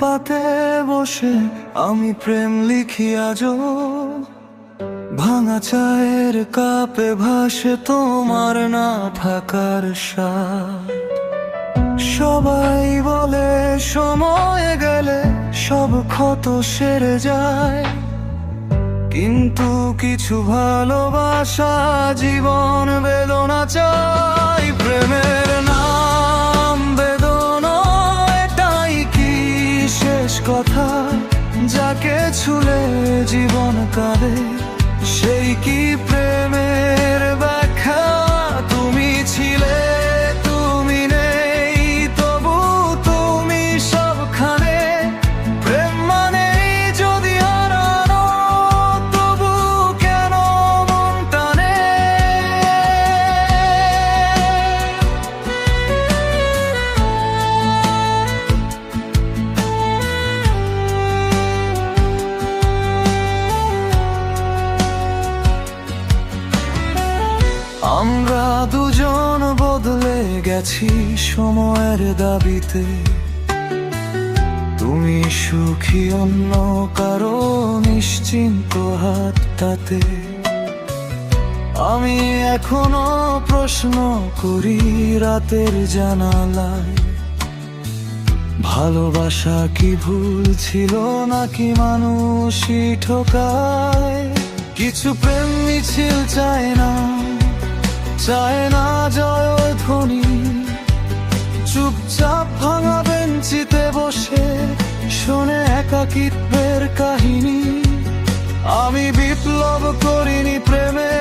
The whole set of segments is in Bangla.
ফুটপাতে বসে আমি প্রেম লিখি আজও। ভাঙা চায়ের কাপে ভাসে তোমার না থাকার সবাই বলে সময় গেলে সব ক্ষত সেরে যায়। কিন্তু কিছু ভালোবাসা জীবন বেদনা চাই যাকে ছুলে জীবন কাঁদে সেই কি প্রেমের ব্যাখ্যা? আমরা দুজন বদলে গেছি সময়ের দাবিতে। তুমি সুখী অন্য কারও নিশ্চিন্ত হাতটাতে। আমি এখনও প্রশ্ন করি রাতের জানালায়। ভালোবাসা কি ভুল ছিল নাকি মানুষই ঠকায়? কিছু প্রেম মিছিল চায় না। চায় না জয় ধ্বনি। চুপচাপ ভাঙা বেঞ্চিতে বসে শোনে একাকিত্বের কাহিনী। আমি বিপ্লব করিনি, প্রেমে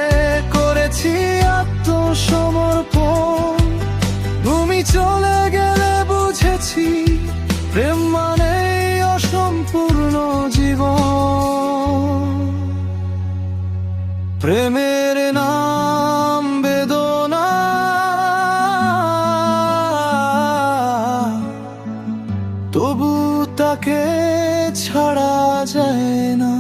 করেছি আত্মসমর্পণ। তুমি চলে গেলে বুঝেছি, প্রেম মানে অসম্পূর্ণ জীবন। প্রেমের তোমাকে ছাড়া যায় না।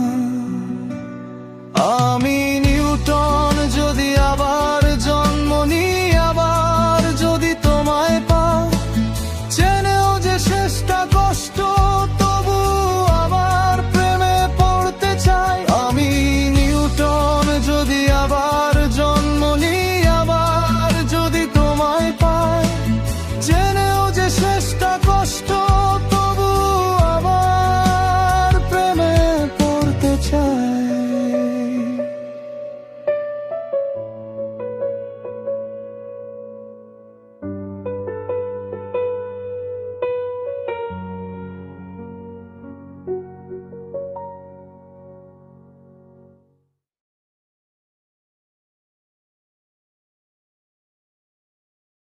আমি নিউটন, যদি আবার জন্ম নি আবার যদি তোমায় পা, চেনেও যে শেষটা কষ্ট, তবু আবার প্রেমে পড়তে চাই। আমি নিউটন, যদি আবার